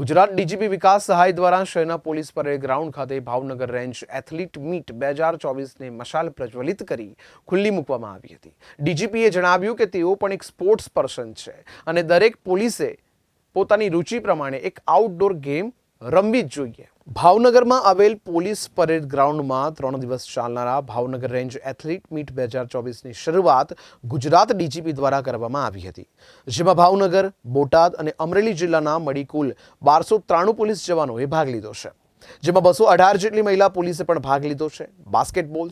Gujarat DGP વિકાસ સહાય દ્વારા શહેરના પોલીસ પરેડ ગ્રાઉન્ડ ખાતે ભાવનગર રેન્જ એથ્લીટ મીટ બે હજાર ચોવીસને મશાલ પ્રજ્વલિત કરી ખુલ્લી મૂકવામાં આવી હતી. ડીજીપીએ જણાવ્યું કે તેઓ પણ એક સ્પોર્ટ્સ પર્સન છે અને દરેક પોલીસે પોતાની રુચિ પ્રમાણે એક આઉટડોર ગેમ રમવી જ જોઈએ. ભાવનગરમાં આવેલ પોલીસ પરેડ ગ્રાઉન્ડમાં ત્રણ દિવસ ચાલનારા ભાવનગર રેન્જ એથ્લીટ મીટ બે હજાર ચોવીસની શરૂઆત ગુજરાત ડીજીપી દ્વારા કરવામાં આવી હતી. જેમાં ભાવનગર, બોટાદ અને અમરેલી જિલ્લાના મળી કુલ બારસો ત્રાણું પોલીસ જવાનોએ ભાગ લીધો છે. જેમાં બસો અઢાર જેટલી મહિલા પોલીસે પણ ભાગ લીધો છે. બાસ્કેટબોલ,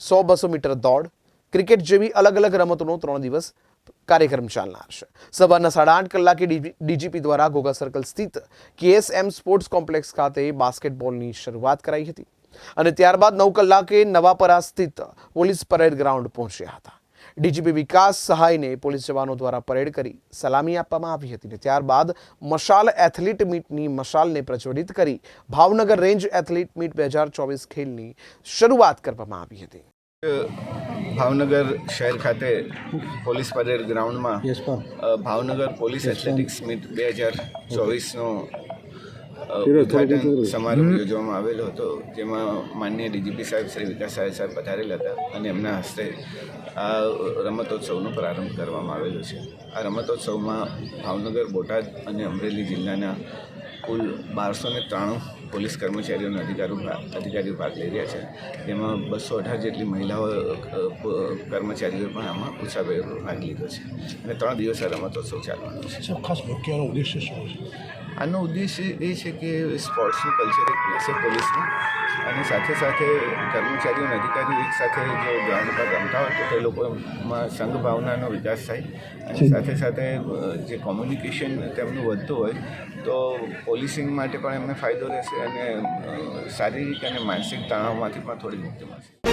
સો બસો મીટર દોડ, ક્રિકેટ જેવી અલગ અલગ રમતોનો ત્રણ દિવસ કાર્યક્રમ ચાલનાર છે. સવારના સાડા આઠ કલાકે ડીજીપી દ્વારા ઘોઘા સર્કલ સ્થિત કેએસએમ સ્પોર્ટ્સ કોમ્પ્લેક્સ ખાતે બાસ્કેટબોલની શરૂઆત કરાઈ હતી અને ત્યારબાદ નવ કલાકે નવાપરા સ્થિત પોલીસ પરેડ ગ્રાઉન્ડ પહોંચ્યા હતા. ડીજીપી વિકાસ સહાયને પોલીસ જવાનો દ્વારા પરેડ કરી સલામી આપવામાં આવી હતી અને ત્યારબાદ મશાલ એથ્લીટ મીટની મશાલને પ્રજ્વલિત કરી ભાવનગર રેન્જ એથ્લીટ મીટ બે હજાર ચોવીસ ખેલની શરૂઆત કરવામાં આવી હતી. ભાવનગર શહેર ખાતે પોલીસ પરેડ ગ્રાઉન્ડમાં ભાવનગર પોલીસ એથ્લેટિક્સ મીટ બે હજાર ચોવીસનો ઉદઘાટન ઉદ્ઘાટન સમારોહ યોજવામાં આવેલો હતો જેમાં માનનીય ડીજીપી સાહેબ શ્રી વિકાસ સાહેબ સાહેબ પધારેલા હતા અને એમના હસ્તે આ રમતોત્સવનો પ્રારંભ કરવામાં આવેલો છે. આ રમતોત્સવમાં ભાવનગર બોટાદ અને અમરેલી જિલ્લાના કુલ બારસો ને ત્રાણું પોલીસ કર્મચારીઓ અને અધિકારીઓ અધિકારીઓ ભાગ લઈ રહ્યા છે. તેમાં બસો અઢાર જેટલી મહિલાઓ કર્મચારીઓએ પણ આમાં ઉત્સાહભેર ભાગ લીધો છે. અને ત્રણ દિવસ આ રમતોત્સવ ચાલવાનો છે. ખાસ મુખ્યનો ઉદ્દેશ્ય શું છે? આનો ઉદ્દેશ્ય એ છે કે સ્પોર્ટ્સનું કલ્ચર એક રહેશે પોલીસનું અને સાથે સાથે કર્મચારીઓ અને અધિકારીઓ એક સાથે જો ગ્રાઉન્ડ પર રમતા હોય તો તે લોકોમાં સંઘ ભાવનાનો વિકાસ થાય. અને સાથે સાથે જે કોમ્યુનિકેશન તેમનું વધતું હોય તો પોલીસિંગ માટે પણ એમને ફાયદો રહેશે અને શારીરિક અને માનસિક તણાવમાંથી પણ થોડી મુક્તિ મળશે.